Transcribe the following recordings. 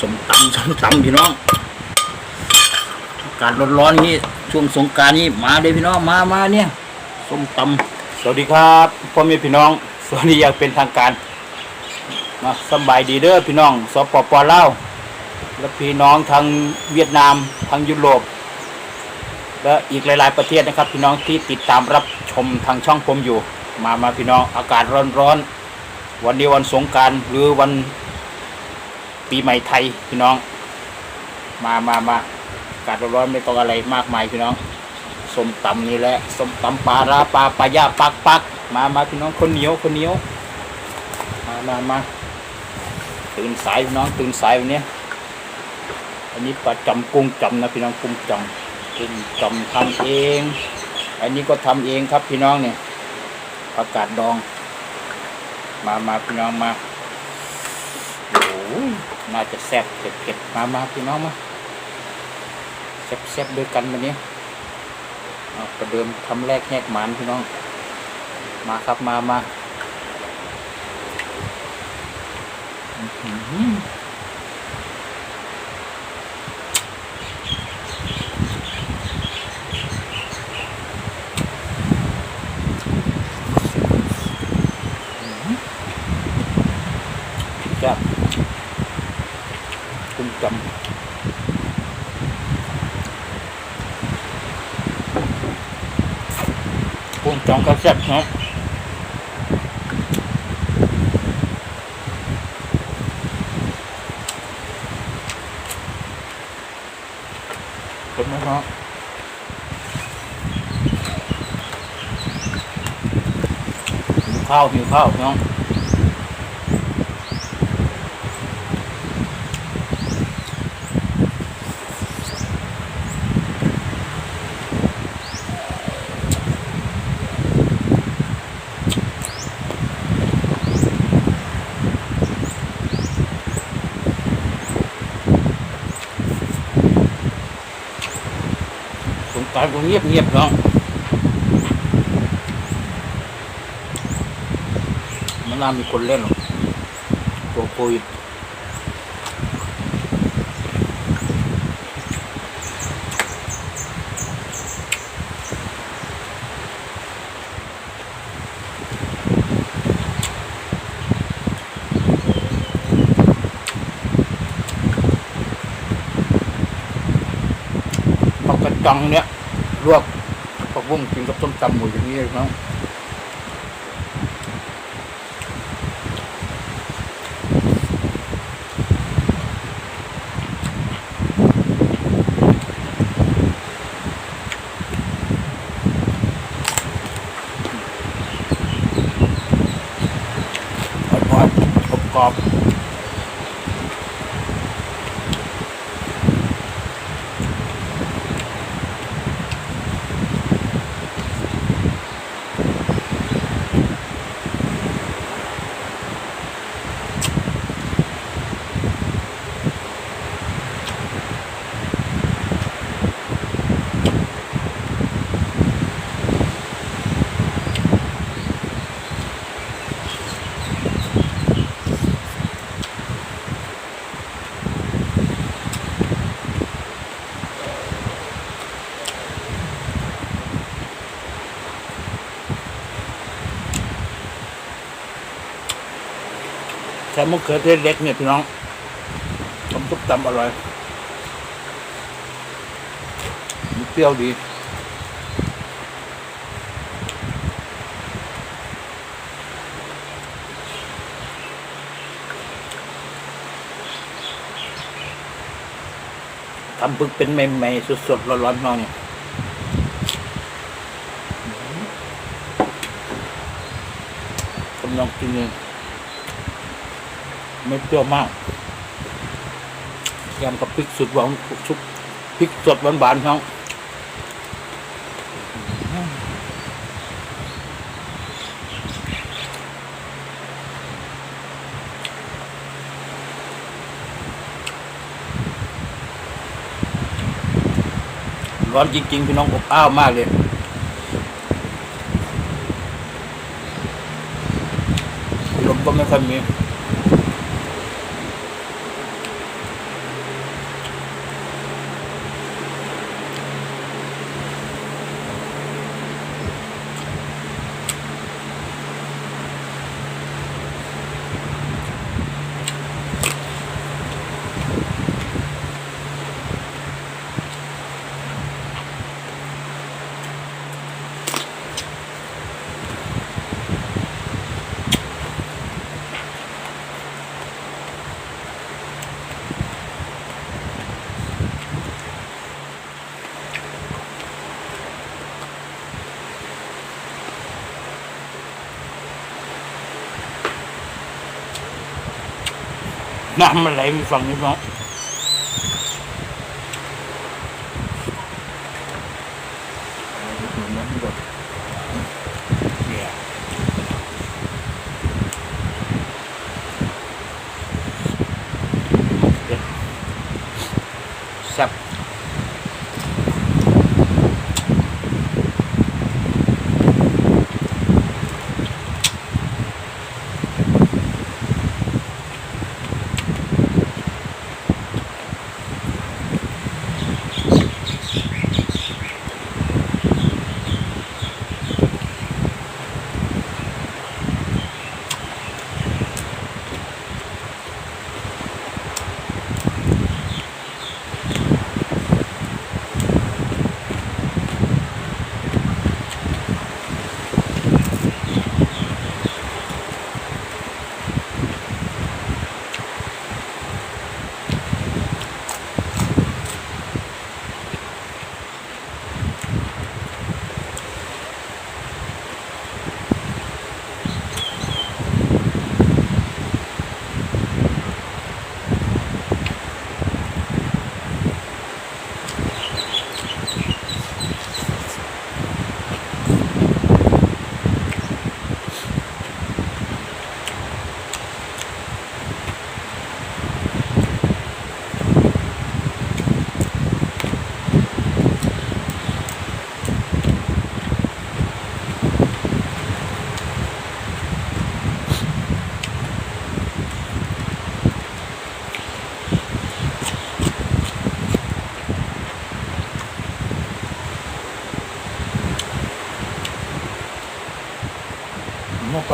สมตำสมตำพี่น้องอากาศร้อนๆนี้ช่วงสงการนี้มาเลยพี่น้องมามาเนี่ยส้มตำสวัสดีครับพ่อแม่พี่น้องสวัสดีอย่างเป็นทางการมาสบายดีเด้อพี่น้องสปปลาวและพี่น้องทางเวียดนามทางยุโรปและอีกหลาย ๆประเทศนะครับ พี่น้องที่ติดตามรับชมทางช่องผมอยู่ มามาพี่น้องอากาศร้อนๆวันนี้วันสงการหรือวัน ปีใหม่ไทยพี่น้อง มามามากาศร้อนๆไม่ต้องอะไรมากมายพี่น้องส้มตำนี่แหละส้มตำปลาราปลาปลาย่าปักปักมามาพี่น้องคนเหนียวคนเหนียว มามามาตื่นสายพี่น้องตื่นสายวันนี้อันนี้ปลาจำกุ้งจำนะพี่น้องกุ้งจำกุ้งจำทำเอง อันนี้ก็ทำเองครับพี่น้องเนี่ยผักกาดดอง มามาพี่น้องมา น่าจะแซ่บเผ็ดเผ็ดมามาพี่น้องมาแซ่บแซ่บด้วยกันวันนี้เอาประเดิมทำแรกแยกหมันพี่น้อง มาครับมามาจับ จำกุ้งจำก็แซ่บเนาะเป็นไหมครับหิวข้าวหิวข้าวเนาะ เงียบเงียบๆเนาะมันน่ามีคนเล่นหรอกตัวโควิดกระจังเนี่ย วกผักบุ้งกินกับส้มตำหมูอย่างนี้เลยเนาะทอดๆกรอบ ช้มะเขือเทศเล็กเนี่ยพี่น้องทำซุปตำอร่อยมันเปรี้ยวดีทำพึกเป็นใหม่ๆสดๆร้อนๆน้องเนี่ยกำลังกินเลย ไม่เปรี้ยวมากยำกับพริกสุดหวานชุบพริกสดหวานๆเขาร้อนจริง ๆ พี่น้องอบอ้าวมากเลยลมก็ไม่ค่อยมี น้ำมันไหลมีฝั่งนี้พี่น้องเนี่ยแซ่บ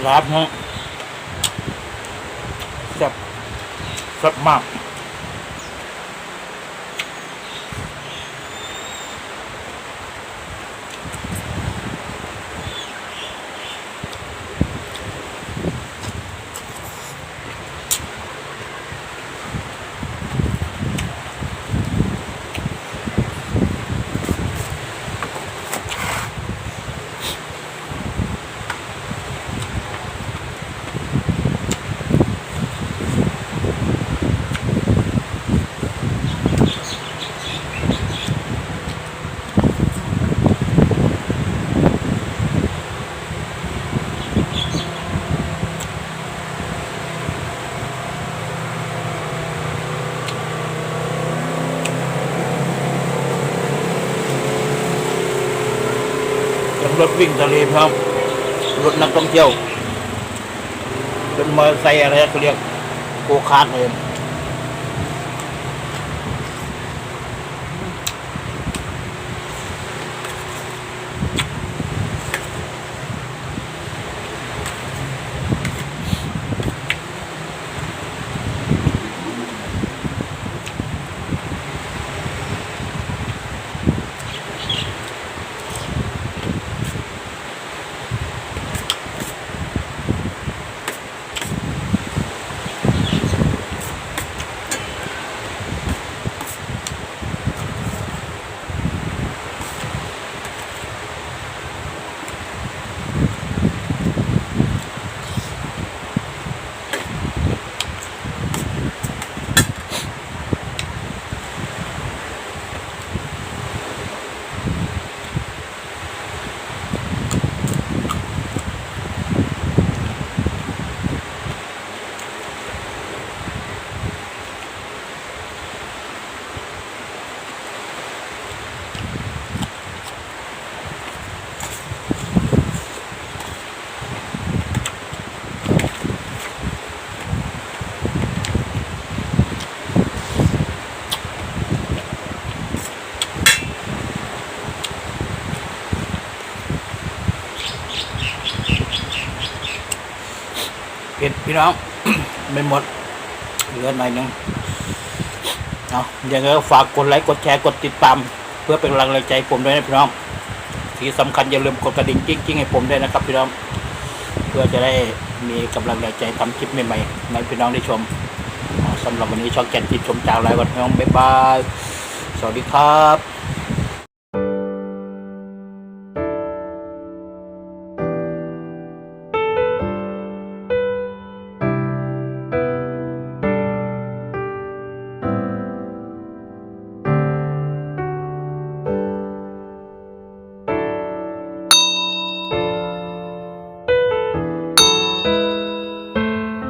นกกระลาบฮะแซ่บแซ่บมาก รถวิ่งทะเลครับรถนักท่องเที่ยวเป็นมอเตอร์ไซค์อะไรเขาเรียกโกคาร์ทเลย พี่น้องไม่หมดเหลือหน่อยหนึงเอาอย่างไรก็ฝากกดไลค์กดแชร์กดติดตาม เพื่อเป็นกำลังใจผมด้วยนะพี่น้องที่สำคัญอย่าลืมกดกระดิ่งจิ้งๆให้ผมด้วยนะครับพี่น้องเพื่อจะได้มีกำลังใจทำคลิปใหม่ๆให้พี่น้องได้ชมอ่าสำหรับวันนี้ช่องแกนติดชมจากไลฟ์วันพี่น้องบ๊ายบายสวัสดีครับ